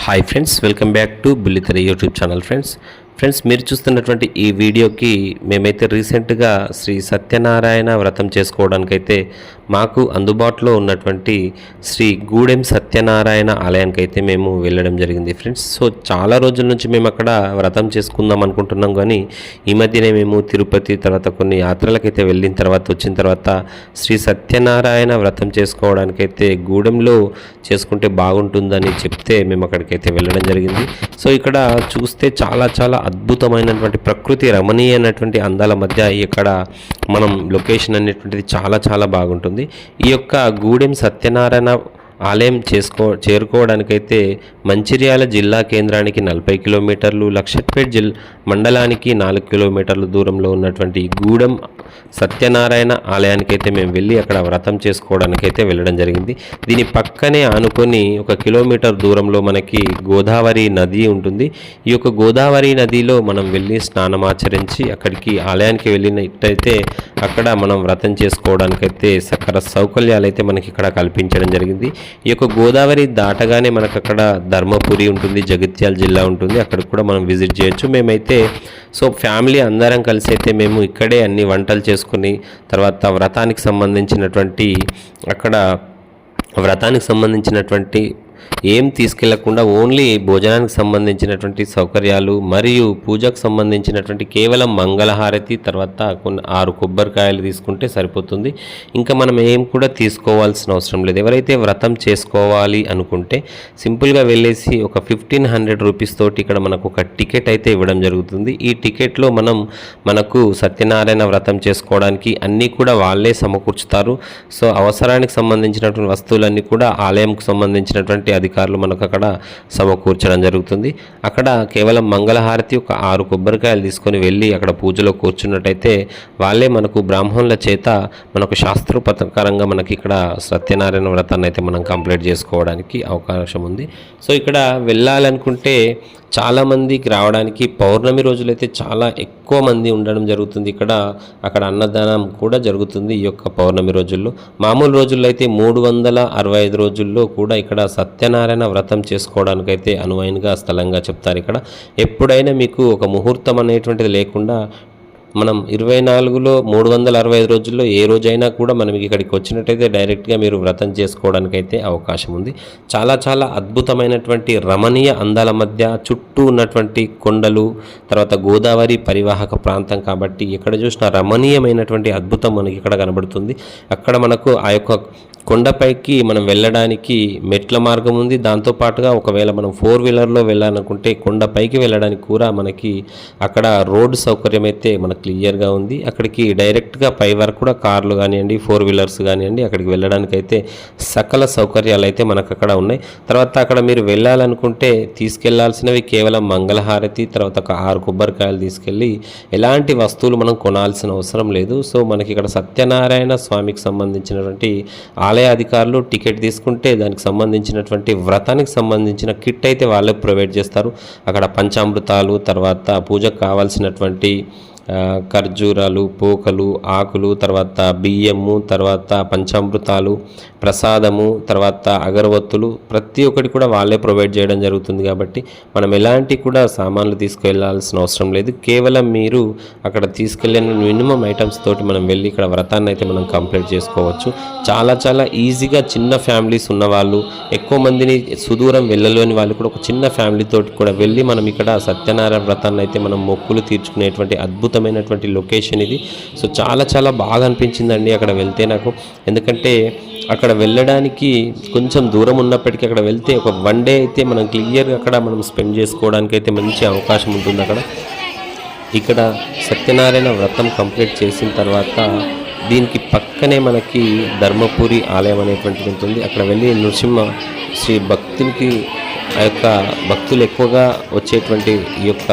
hi friends welcome back to Bullitera YouTube channel friends Friends మీరు చూస్తున్నటువంటి ఈ వీడియోకి మేమైతే రీసెంట్గా శ్రీ సత్యనారాయణ వ్రతం చేసుకోవడానికైతే మాకు అందుబాటులో ఉన్నటువంటి శ్రీ గూడెం సత్యనారాయణ ఆలయానికి అయితే మేము వెళ్ళడం జరిగింది. ఫ్రెండ్స్ సో చాలా రోజుల నుంచి మేము అక్కడ వ్రతం చేసుకుందాం అనుకుంటున్నాం కానీ ఈ మధ్యనే మేము తిరుపతి తర్వాత కొన్ని యాత్రలకైతే వెళ్ళిన తర్వాత వచ్చిన తర్వాత శ్రీ సత్యనారాయణ వ్రతం చేసుకోవడానికైతే గూడెంలో చేసుకుంటే బాగుంటుందని చెప్తే మేము అక్కడికైతే వెళ్ళడం జరిగింది. సో ఇక్కడ చూస్తే చాలా చాలా అద్భుతమైనటువంటి ప్రకృతి రమణీయమైనటువంటి అందాల మధ్య ఇక్కడ మనం లొకేషన్ అనేటువంటిది చాలా చాలా బాగుంటుంది. ఈ యొక్క గూడెం సత్యనారాయణ ఆలయం చేసుకో చేరుకోవడానికైతే మంచిర్యాల జిల్లా కేంద్రానికి నలభై కిలోమీటర్లు లక్షట్పేట్ జిల్ మండలానికి నాలుగు కిలోమీటర్ల దూరంలో ఉన్నటువంటి గూడెం సత్యనారాయణ ఆలయానికైతే మేము వెళ్ళి అక్కడ వ్రతం చేసుకోవడానికైతే వెళ్ళడం జరిగింది. దీని పక్కనే ఆనుకొని ఒక కిలోమీటర్ దూరంలో మనకి గోదావరి నది ఉంటుంది. ఈ యొక్క గోదావరి నదిలో మనం వెళ్ళి స్నానమాచరించి అక్కడికి ఆలయానికి వెళ్ళినట్టయితే అక్కడ మనం వ్రతం చేసుకోవడానికైతే సకల సౌకర్యాలు అయితే మనకి ఇక్కడ కల్పించడం జరిగింది. ఈ యొక్క గోదావరి దాటగానే మనకు అక్కడ ధర్మపురి ఉంటుంది జగిత్యాల జిల్లా ఉంటుంది. అక్కడికి కూడా మనం విజిట్ చేయొచ్చు. మేమైతే సో ఫ్యామిలీ అందరం కలిసి అయితే మేము ఇక్కడే అన్ని వంటలు చేసుకుని తర్వాత వ్రతానికి సంబంధించినటువంటి అక్కడ వ్రతానికి సంబంధించినటువంటి ఏం తీసుకెళ్ళకుండా ఓన్లీ భోజనానికి సంబంధించినటువంటి సౌకర్యాలు మరియు పూజకు సంబంధించినటువంటి కేవలం మంగళహారతి తర్వాత కొన్ని ఆరు కొబ్బరికాయలు తీసుకుంటే సరిపోతుంది. ఇంకా మనం ఏం కూడా తీసుకోవాల్సిన అవసరం లేదు. ఎవరైతే వ్రతం చేసుకోవాలి అనుకుంటే సింపుల్గా వెళ్ళేసి ఒక ఫిఫ్టీన్ హండ్రెడ్ రూపీస్ తోటి ఇక్కడ మనకు ఒక టికెట్ అయితే ఇవ్వడం జరుగుతుంది. ఈ టికెట్లో మనం మనకు సత్యనారాయణ వ్రతం చేసుకోవడానికి అన్నీ కూడా వాళ్ళే సమకూర్చుతారు. సో అవసరానికి సంబంధించినటువంటి వస్తువులన్నీ కూడా ఆలయంకు సంబంధించినటువంటి అధికారులు మనకు అక్కడ సమకూర్చడం జరుగుతుంది. అక్కడ కేవలం మంగళహారతి ఒక ఆరు కొబ్బరికాయలు తీసుకొని వెళ్ళి అక్కడ పూజలో కూర్చున్నట్టయితే వాళ్ళే మనకు బ్రాహ్మణుల చేత మనకు శాస్త్రోపకరంగా మనకి ఇక్కడ సత్యనారాయణ వ్రతాన్ని అయితే మనం కంప్లీట్ చేసుకోవడానికి అవకాశం ఉంది. సో ఇక్కడ వెళ్ళాలనుకుంటే చాలామందికి రావడానికి పౌర్ణమి రోజులైతే చాలా ఎక్కువ మంది ఉండడం జరుగుతుంది. ఇక్కడ అక్కడ అన్నదానం కూడా జరుగుతుంది ఈ యొక్క పౌర్ణమి రోజుల్లో. మామూలు రోజుల్లో అయితే మూడు వందల అరవై ఐదు రోజుల్లో కూడా ఇక్కడ సత్యనారాయణ వ్రతం చేసుకోవడానికైతే అనువైనగా స్థలంగా చెప్తారు ఇక్కడ. ఎప్పుడైనా మీకు ఒక ముహూర్తం అనేటువంటిది లేకుండా మనం ఇరవై నాలుగులో మూడు వందల అరవై ఐదు రోజుల్లో ఏ రోజైనా కూడా మనం ఇక్కడికి వచ్చినట్టయితే డైరెక్ట్గా మీరు వ్రతం చేసుకోవడానికైతే అవకాశం ఉంది. చాలా చాలా అద్భుతమైనటువంటి రమణీయ అందాల మధ్య చుట్టూ ఉన్నటువంటి కొండలు తర్వాత గోదావరి పరివాహక ప్రాంతం కాబట్టి ఎక్కడ చూసినా రమణీయమైనటువంటి అద్భుతం మనకి ఇక్కడ కనబడుతుంది. అక్కడ మనకు ఆ యొక్క కొండపైకి మనం వెళ్ళడానికి మెట్ల మార్గం ఉంది. దాంతోపాటుగా ఒకవేళ మనం ఫోర్ వీలర్లో వెళ్ళాలనుకుంటే కొండపైకి వెళ్ళడానికి కూడా మనకి అక్కడ రోడ్డు సౌకర్యం అయితే మనకు క్లియర్గా ఉంది. అక్కడికి డైరెక్ట్గా పై వరకు కూడా కార్లు కానివ్వండి ఫోర్ వీలర్స్ కానివ్వండి అక్కడికి వెళ్ళడానికి అయితే సకల సౌకర్యాలు అయితే మనకు అక్కడ ఉన్నాయి. తర్వాత అక్కడ మీరు వెళ్ళాలనుకుంటే తీసుకెళ్ళాల్సినవి కేవలం మంగళహారతి తర్వాత ఒక ఆరు కొబ్బరికాయలు తీసుకెళ్ళి ఎలాంటి వస్తువులు మనం కొనాల్సిన అవసరం లేదు. సో మనకి ఇక్కడ సత్యనారాయణ స్వామికి సంబంధించినటువంటి ఆలయ అధికారులు టికెట్ తీసుకుంటే దానికి సంబంధించినటువంటి వ్రతానికి సంబంధించిన కిట్ అయితే వాళ్ళే ప్రొవైడ్ చేస్తారు. అక్కడ పంచామృతాలు తర్వాత పూజకు కావాల్సినటువంటి ఖర్జూరాలు పోకలు ఆకులు తర్వాత బియ్యము తర్వాత పంచామృతాలు ప్రసాదము తర్వాత అగరవత్తులు ప్రతి ఒక్కటి కూడా వాళ్ళే ప్రొవైడ్ చేయడం జరుగుతుంది కాబట్టి మనం ఎలాంటి కూడా సామాన్లు తీసుకెళ్ళాల్సిన అవసరం లేదు. కేవలం మీరు అక్కడ తీసుకెళ్ళిన మినిమం ఐటమ్స్ తోటి మనం వెళ్ళి ఇక్కడ వ్రతాన్ని అయితే మనం కంప్లీట్ చేసుకోవచ్చు. చాలా చాలా ఈజీగా చిన్న ఫ్యామిలీస్ ఉన్నవాళ్ళు ఎక్కువ మందిని సుదూరం వెళ్ళలేని వాళ్ళు కూడా ఒక చిన్న ఫ్యామిలీతో కూడా వెళ్ళి మనం ఇక్కడ సత్యనారాయణ వ్రతాన్ని అయితే మనం మొక్కులు తీర్చుకునేటువంటి అద్భుత అద్భుతమైనటువంటి లొకేషన్ ఇది. సో చాలా చాలా బాగా అనిపించిందండి అక్కడ వెళ్తే నాకు. ఎందుకంటే అక్కడ వెళ్ళడానికి కొంచెం దూరం ఉన్నప్పటికీ అక్కడ వెళ్తే ఒక వన్ డే అయితే మనం క్లియర్గా అక్కడ మనం స్పెండ్ చేసుకోవడానికి అయితే మంచి అవకాశం ఉంటుంది అక్కడ. ఇక్కడ సత్యనారాయణ వ్రతం కంప్లీట్ చేసిన తర్వాత దీనికి పక్కనే మనకి ధర్మపురి ఆలయం అనేటువంటిది ఉంటుంది. అక్కడ వెళ్ళి నృసింహ శ్రీ భక్తునికి ఆ యొక్క భక్తులు ఎక్కువగా వచ్చేటువంటి ఈ యొక్క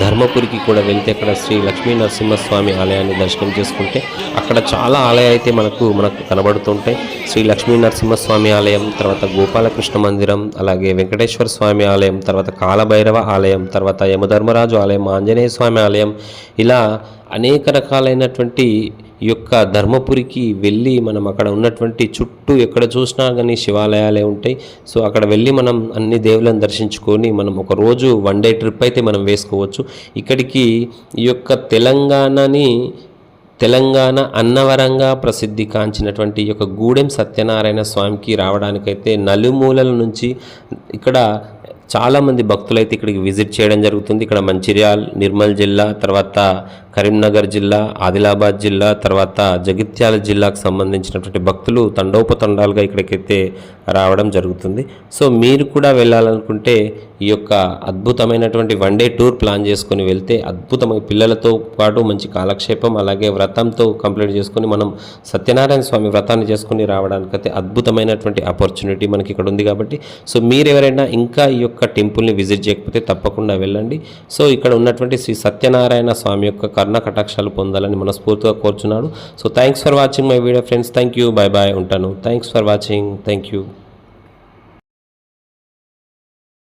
ధర్మపురికి కూడా వెళ్తే అక్కడ శ్రీ లక్ష్మీ నరసింహస్వామి ఆలయాన్ని దర్శనం చేసుకుంటే అక్కడ చాలా ఆలయాలు అయితే మనకు మనకు కనబడుతుంటాయి. శ్రీ లక్ష్మీ నరసింహస్వామి ఆలయం తర్వాత గోపాలకృష్ణ మందిరం అలాగే వెంకటేశ్వర స్వామి ఆలయం తర్వాత కాలభైరవ ఆలయం తర్వాత యమధర్మరాజు ఆలయం ఆంజనేయ స్వామి ఆలయం. ఇలా అనేక రకాలైనటువంటి యొక్క ధర్మపురికి వెళ్ళి మనం అక్కడ ఉన్నటువంటి చుట్టూ ఎక్కడ చూసినా కానీ శివాలయాలే ఉంటాయి. సో అక్కడ వెళ్ళి మనం అన్ని దేవులను దర్శించుకొని మనం ఒక రోజు వన్ డే ట్రిప్ అయితే మనం వేసుకోవచ్చు. ఇక్కడికి ఈ యొక్క తెలంగాణని తెలంగాణ అన్నవరంగా ప్రసిద్ధి కాంచినటువంటి ఈ యొక్క గూడెం సత్యనారాయణ స్వామికి రావడానికైతే నలుమూలల నుంచి ఇక్కడ చాలామంది భక్తులైతే ఇక్కడికి విజిట్ చేయడం జరుగుతుంది. ఇక్కడ మంచిర్యాల్ నిర్మల్ జిల్లా తర్వాత కరీంనగర్ జిల్లా ఆదిలాబాద్ జిల్లా తర్వాత జగిత్యాల జిల్లాకు సంబంధించినటువంటి భక్తులు తండోపతండాలుగా ఇక్కడికైతే రావడం జరుగుతుంది. సో మీరు కూడా వెళ్ళాలనుకుంటే ఈ యొక్క అద్భుతమైనటువంటి వన్ డే టూర్ ప్లాన్ చేసుకొని వెళ్తే అద్భుతమైన పిల్లలతో పాటు మంచి కాలక్షేపం అలాగే వ్రతంతో కంప్లీట్ చేసుకొని మనం సత్యనారాయణ స్వామి వ్రతాన్ని చేసుకుని రావడానికైతే అద్భుతమైనటువంటి ఆపర్చునిటీ మనకి ఇక్కడ ఉంది కాబట్టి సో మీరు ఎవరైనా ఇంకా ఈ యొక్క టెంపుల్ని విజిట్ చేయకపోతే తప్పకుండా వెళ్ళండి. సో ఇక్కడ ఉన్నటువంటి శ్రీ సత్యనారాయణ స్వామి యొక్క కర్ణ కటాక్షాలు పొందాలని మనస్ఫూర్తిగా కోరుచున్నాడు so thanks for watching my video friends thank you bye bye ఉంటాను. Thanks for watching thank you